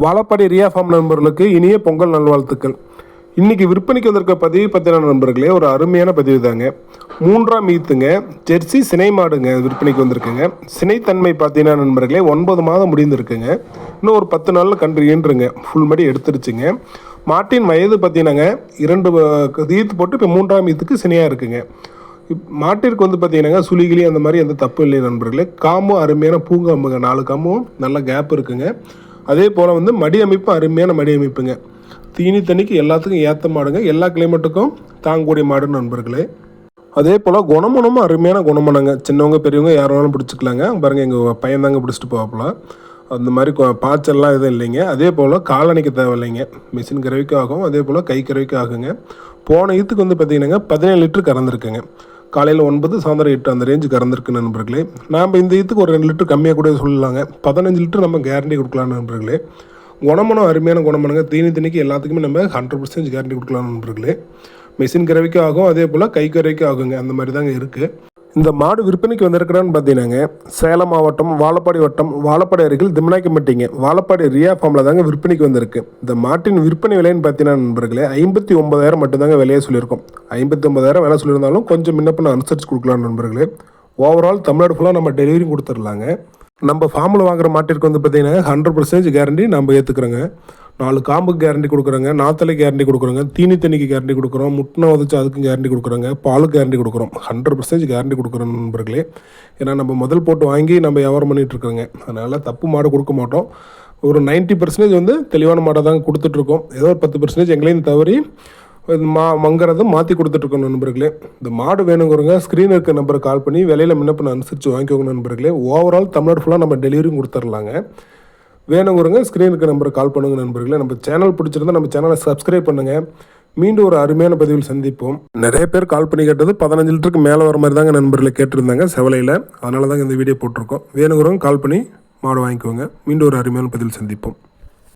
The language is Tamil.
வாழப்பாடி ரியா ஃபார்ம் நண்பர்களுக்கு இனிய பொங்கல் நல்வாழ்த்துக்கள். இன்றைக்கி விற்பனைக்கு வந்திருக்க பதிவு பத்தின நண்பர்களே ஒரு அருமையான பதிவு தாங்க. மூன்றாம் ஈத்துங்க ஜெர்சி சினை மாடுங்க விற்பனைக்கு வந்திருக்குங்க. சினைத்தன்மை பார்த்தீங்கன்னா நண்பர்களே ஒன்பது மாதம் முடிந்திருக்குங்க. இன்னும் ஒரு பத்து நாளில் கன்று ஈன்றுங்க ஃபுல் மடி எடுத்துருச்சுங்க. மாட்டின் வயது பார்த்தீங்கன்னாங்க இரண்டு ஈத்து போட்டு இப்போ மூன்றாம் ஈத்துக்கு சினையாக இருக்குங்க. இப்- மாட்டிற்கு வந்து பார்த்தீங்கன்னா சுழிகிளி அந்த மாதிரி எந்த தப்பு இல்லை நண்பர்களே. காமும் அருமையான பூங்காம்புங்க நாலு காமும் நல்ல கேப் இருக்குங்க. அதே போல் வந்து மடி அமைப்பு அருமையான மடி அமைப்புங்க தீனி தண்ணிக்கு எல்லாத்துக்கும் ஏற்ற மாடுங்க. எல்லா கிளைமேட்டுக்கும் தாங்கக்கூடிய மாடு நண்பர்களே. அதே போல் குணமனமும் அருமையான குணமனங்க. சின்னவங்க பெரியவங்க யார் வேணாலும் பிடிச்சிக்கலாங்க. பாருங்கள் எங்கள் பையன் தாங்க பிடிச்சிட்டு போவாப்புல அந்த மாதிரி கொ- பாய்ச்சல்லாம் எதுவும் இல்லைங்க. அதே போல் காலணிக்கு தேவையில்லைங்க. மிஷின் கறவைக்கும் ஆகும். அதே போல் கை கறவைக்கும் ஆகுங்க. போன ஈத்துக்கு வந்து பார்த்தீங்கன்னாங்க பதினேழு லிட்டர் கறந்துருக்குங்க. காலையில் ஒன்பது சாயந்தரம் எட்டு அந்த ரேஞ்சு கறந்துருக்கு நண்பர்களே. நாம் இந்த ஈத்துக்கு ஒரு ரெண்டு லிட்டர் கம்மியாக கூட சொல்லலாங்க. பதினஞ்சு லிட்டர் நம்ம கேரண்டி கொடுக்கலாம் நண்பர்களே. குணமனம் அருமையான குணமனங்க. தீனி தண்ணிக்கு எல்லாத்துக்குமே நம்ம ஹண்ட்ரட் பர்சன்டேஜ் கேரண்டி கொடுக்கலாம் நண்பர்களே. மிஷின் கறவைக்கும் ஆகும் அதே போல் கை கறவைக்கும் ஆகுங்க. அந்த மாதிரி தாங்க இருக்குது இந்த மாடு விற்பனைக்கு வந்திருக்கிறான்னு பார்த்தீங்கன்னாங்க. சேலம் மாவட்டம் வாழப்பாடி வட்டம் வாழப்பாடி அருகில் திம்னாக்கிம்பட்டிங்க வாழப்பாடி ரியா ஃபார்மில் தாங்க விற்பனைக்கு வந்திருக்கு. இந்த மாட்டின் விற்பனை விலைன்னு பார்த்தீங்கன்னா நண்பர்களே ஐம்பத்தி ஒன்பதாயிரம் மட்டும்தாங்க விலையை சொல்லியிருக்கோம். ஐம்பத்தி ஒன்பதாயிரம் விலை சொல்லியிருந்தாலும் கொஞ்சம் முன்ன அனுசரித்து கொடுக்கலாம் நண்பர்களே. ஓவரால் தமிழ்நாடு ஃபுல்லாக நம்ம டெலிவரி கொடுத்துடலாங்க நம்ம ஃபார்மில் வாங்குற மாட்டிற்கு வந்து பார்த்தீங்கன்னா ஹண்ட்ரட் பர்சன்டேஜ் கேரண்டி நம்ம ஏற்றுக்கிறோங்க நாலு காம்புக்கு கேரண்டி கொடுக்குறோங்க. நாத்தலை கேரண்டி கொடுக்குறோங்க. தீனி தண்ணிக்கு கேரண்டி கொடுக்குறோம். முட்டை உதச்சு அதுக்கும் கேரண்டி கொடுக்குறோங்க. பாலுக்கு கேரண்டி கொடுக்குறோம். ஹண்ட்ரட் பர்சன்டேஜ் கேரண்டி கொடுக்குறோம் நண்பர்களே. ஏன்னா நம்ம முதல் போட்டு வாங்கி நம்ம வியாபாரம் பண்ணிகிட்ருக்குறோங்க அதனால் தப்பு மாடு கொடுக்க மாட்டோம். ஒரு 90% பர்சன்டேஜ் வந்து தெளிவான மாடை தாங்க கொடுத்துட்ருக்கோம். ஏதோ ஒரு பத்து பர்சன்டேஜ் எங்களையும் தவறி இது மா மங்கிறத மாற்றி கொடுத்துட்ருக்கோம் நண்பர்களே. இந்த மாடு வேணுங்கிறவங்க ஸ்க்ரீன் இருக்க நம்பருக்கு கால் பண்ணி விலையில் முன்ன அனுசரித்து வாங்கிக்கோங்க நண்பர்களே. ஓவரால் தமிழ்நாடு ஃபுல்லாக நம்ம டெலிவரியும் கொடுத்துர்லாங்க. வேணுங்கிறவங்க ஸ்க்ரீனுக்கு நம்பருக்கு கால் பண்ணுங்க நண்பர்களே. நம்ம சேனல் பிடிச்சிருந்தா நம்ம சேனலை சப்ஸ்கிரைப் பண்ணுங்க. மீண்டும் ஒரு அருமையான பதிவில் சந்திப்போம். நிறைய பேர் கால் பண்ணி கேட்டது பதினஞ்சு லிட்டருக்கு மேலே வர மாதிரி தாங்க நண்பர்களை கேட்டிருந்தாங்க செவலையில். அதனால தாங்க இந்த வீடியோ போட்டிருக்கோம். வேணுங்கிறவங்க கால் பண்ணி மாடு வாங்கிக்கோங்க. மீண்டும் ஒரு அருமையான பதிவில் சந்திப்போம்.